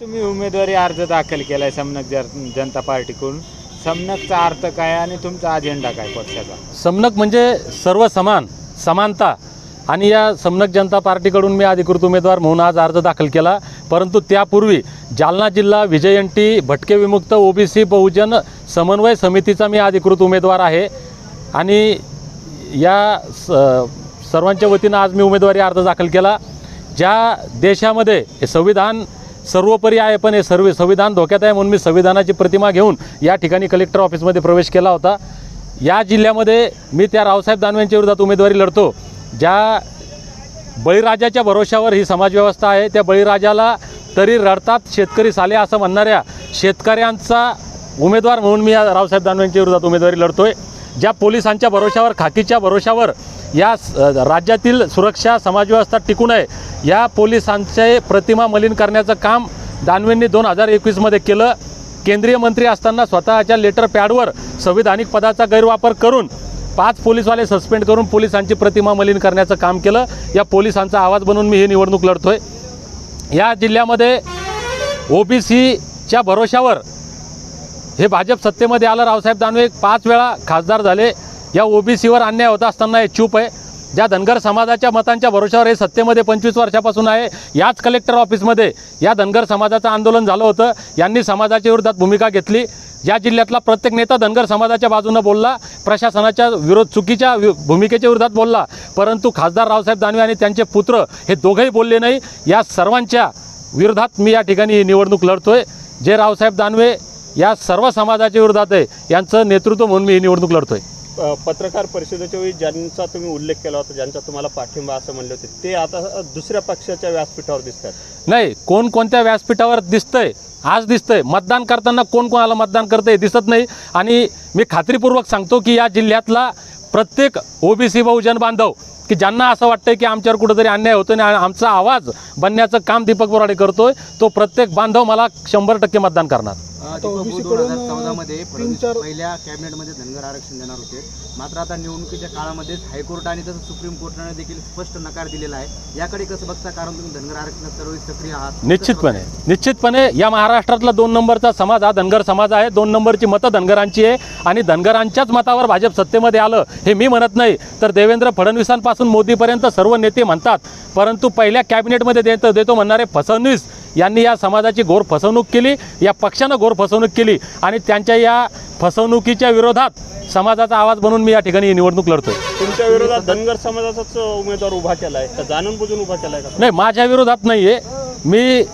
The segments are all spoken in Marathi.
तुम्ही उमेदवारी अर्ज दाखल केलाय समनक जन- जनता पार्टीकडून. समनकचा अर्थ काय आणि तुमचा अजेंडा काय पक्षाचा? समनक म्हणजे सर्व समान समानता. आणि या समनक जनता पार्टीकडून मी अधिकृत उमेदवार म्हणून आज अर्ज दाखल केला. परंतु त्यापूर्वी जालना जिल्हा विजयंती भटके विमुक्त ओबीसी बहुजन समन्वय समितीचा मी अधिकृत उमेदवार आहे. आणि या स सर्वांच्या वतीनं आज मी उमेदवारी अर्ज दाखल केला. ज्या देशामध्ये हे संविधान सर्वोपरी आहे पण हे सर्व संविधान धोक्यात आहे म्हणून मी संविधानाची प्रतिमा घेऊन या ठिकाणी कलेक्टर ऑफिसमध्ये प्रवेश केला होता. या जिल्ह्यामध्ये मी त्या रावसाहेब दानवेंच्या विरोधात उमेदवारी लढतो. ज्या बळीराजाच्या भरोशावर ही समाजव्यवस्था आहे त्या बळीराजाला तरी रडतात शेतकरी साले असं म्हणणाऱ्या शेतकऱ्यांचा उमेदवार म्हणून मी या रावसाहेब दानवेंच्या विरोधात उमेदवारी लढतो आहे ज्या पोलिसांच्या भरोशावर खाकीच्या भरोशावर या स- राज्यातील सुरक्षा समाजव्यवस्था टिकून आहे या पोलिसांचे प्रतिमा मलिन करण्याचं काम दानवेंनी दोन हजार एकवीसमध्ये केलं. केंद्रीय मंत्री असताना स्वतःच्या लेटर पॅडवर संविधानिक पदाचा गैरवापर करून पाच पोलीसवाले सस्पेंड करून पोलिसांची प्रतिमा मलिन करण्याचं काम केलं. या पोलिसांचा आवाज बनवून मी ही निवडणूक लढतोय. या जिल्ह्यामध्ये ओबीसीच्या भरोशावर हे भाजप सत्तेमध्ये आलं. रावसाहेब दानवे पाच वेळा खासदार झाले. या ओबीसीवर अन्याय होत असताना हे चूप आहे. ज्या धनगर समाजाच्या मतांच्या भरोशावर हे सत्तेमध्ये पंचवीस वर्षापासून आहे याच कलेक्टर ऑफिसमध्ये या धनगर समाजाचं आंदोलन झालं होतं. यांनी समाजाच्या विरोधात भूमिका घेतली. या जिल्ह्यातला प्रत्येक नेता धनगर समाजाच्या बाजूनं बोलला प्रशासनाच्या विरोध चुकीच्या वि- भूमिकेच्या विरोधात बोलला. परंतु खासदार रावसाहेब दानवे आणि त्यांचे पुत्र हे दोघंही बोलले नाही. या सर्वांच्या विरोधात मी या ठिकाणी ही निवडणूक लढतोय. जे रावसाहेब दानवे. या सर्व समाजाच्या विरोधात आहे. यांचं नेतृत्व म्हणून मी ही निवडणूक लढतोय. पत्रकार परिषदेच्या वेळी ज्यांचा तुम्ही उल्लेख केला होता ज्यांचा तुम्हाला पाठिंबा असं म्हणले होते ते आता दुसऱ्या पक्षाच्या व्यासपीठावर दिसतात. नाही कोण कोणत्या व्यासपीठावर दिसतंय? आज दिसतंय. मतदान करताना कोण कोणाला मतदान करतंय दिसत नाही. आणि मी खात्रीपूर्वक सांगतो की या जिल्ह्यातला प्रत्येक ओबीसी बहुजन बांधव की ज्यांना असं वाटतंय की आमच्यावर कुठंतरी अन्याय होतो आणि आमचा आवाज बनण्याचं काम दीपक बोराडे करतोय तो प्रत्येक बांधव मला शंभर टक्के मतदान करणार. दोन हजार पहिल्या कॅबिनेटमध्ये धनगर आरक्षण देणार होते. मात्र आता निवडणुकीच्या काळामध्ये हायकोर्ट आणि तसंच सुप्रीम कोर्टाने देखील स्पष्ट नकार दिलेला आहे. याकडे कसं बघता? कारण तुम्ही धनगर आरक्षणात सर्व सक्रिय आहात. निश्चितपणे. निश्चितपणे या महाराष्ट्रातला दोन नंबरचा समाज हा धनगर समाज आहे. दोन नंबरची मतं धनगरांची आहे. आणि धनगरांच्याच मतावर भाजप सत्तेमध्ये आलं हे मी म्हणत नाही. तर देवेंद्र फडणवीसांपासून मोदीपर्यंत सर्व नेते म्हणतात परंतु पहिल्या कॅबिनेटमध्ये देतो देतो म्हणणारे फसवणवीस यांनी या समाजाची घोर फसवणूक केली या पक्षानं घोर फसवणूक केली आणि त्यांच्या या फसवणुकीच्या विरोधात समाजाचा आवाज बनून मी या ठिकाणी ही निवडणूक लढतोय. तुमच्या विरोधात धनगर समाजाचाच उमेदवार उभा केला आहे का? जाणून बुजून उभा केला आहे का? नाही माझ्या विरोधात नाही आहे मी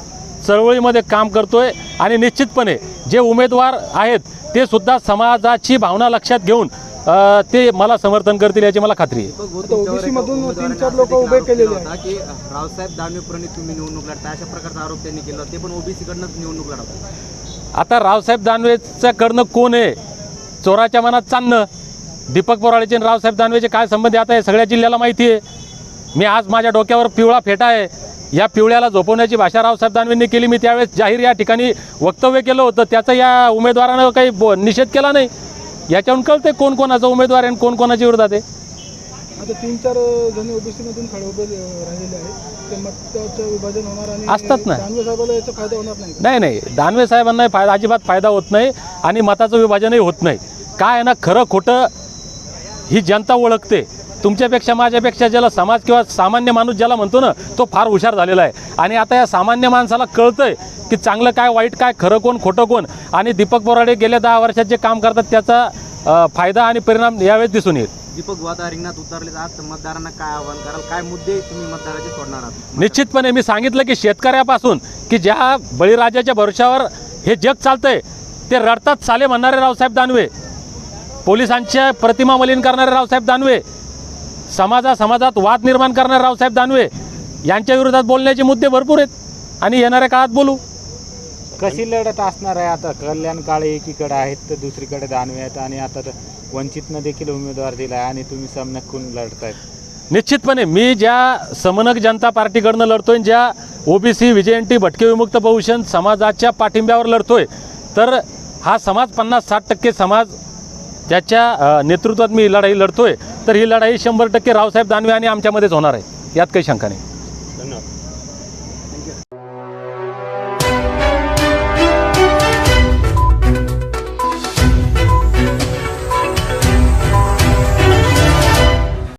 चळवळीमध्ये काम करतोय आणि निश्चितपणे जे उमेदवार आहेत ते सुद्धा समाजाची भावना लक्षात घेऊन अ, ते मला समर्थन करतील याची मला खात्री आहे. आता मधून तीन चार लोकं उभे केलेले की रावसाहेब दानवे प्रणित तुम्ही निवडणूक लढता अशा प्रकारचा आरोप त्यांनी केला होता. ते पण ओबीसी कडनंच निवडणूक लढवतात. आता रावसाहेब दानवेच्या कडनं कोण आहे? चोराच्या मनात चालणं. दीपक बोराळेचे आणि रावसाहेब दानवेचे काय संबंध आहे? आता हे सगळ्या जिल्ह्याला माहिती आहे. मी आज माझ्या डोक्यावर पिवळा फेटा आहे. या पिवळ्याला झोपवण्याची भाषा रावसाहेब दानवेंनी केली. मी त्यावेळेस जाहीर या ठिकाणी वक्तव्य केलं होतं. त्याचा या उमेदवारानं काही बो- निषेध केला नाही. याच्यावरून कळते कोण कोणाचा उमेदवार आहे आणि कोण कोणाच्या विरोधात आहे. आता तीन चार जण ओबीसी मधून खडे उभे अं, राहिलेले आहेत. ते मताचं विभाजन होणार आणि असतात ना. दानवे साहेबाला याचा फायदा होणार नाही का? नाही नाही. दानवे साहेबांना फायदा अजिबात फायदा होत नाही आणि मताचं विभाजनही होत नाही. काय आहे ना खरं खोटं ही जनता ओळखते. तुमच्यापेक्षा माझ्यापेक्षा ज्याला समाज किंवा सामान्य माणूस ज्याला म्हणतो ना तो फार हुशार झालेला आहे. आणि आता या सामान्य माणसाला कळतंय की चांगलं काय वाईट काय खरं कोण खोटं कोण. आणि दीपक बोराडे गेल्या दहा वर्षात जे काम करतात त्याचा फायदा आणि परिणाम यावेळेस दिसून येईल. दीपक आता रिंगणात उतरले तर मतदारांना काय आव्हान कराल काय मुद्दे तुम्ही मतदाराचे सोडणार आहात? निश्चितपणे मी सांगितलं की शेतकऱ्यापासून की ज्या बळीराजाच्या भरोशावर हे जग चालतंय ते रडतात. साले म्हणणारे रावसाहेब दानवे पोलिसांच्या प्रतिमा मलिन करणारे रावसाहेब दानवे समाजा समाजात वाद निर्माण करणारे रावसाहेब दानवे यांच्या विरोधात बोलण्याचे मुद्दे भरपूर आहेत. आणि येणाऱ्या काळात बोलू. कशी लढत असणार आहे आता? कल्याण काळे एकीकडे आहेत तर दुसरीकडे दानवे आहेत. आणि आता तर वंचितनं देखील उमेदवार दिला आहे आणि तुम्ही समनकून लढतायत निश्चितपणे मी ज्या समनक जनता पार्टीकडनं लढतोय ज्या ओबीसी विजयंती भटके विमुक्त बहुजन समाजाच्या पाठिंब्यावर लढतोय तर हा समाज पन्नास साठ टक्के समाज त्याच्या नेतृत्वात मी लढाई लढतोय. तर ही लढाई शंभर टक्के रावसाहेब दानवे आणि आमच्यामध्येच होणार आहे. यात काही शंका नाही. धन्यवाद.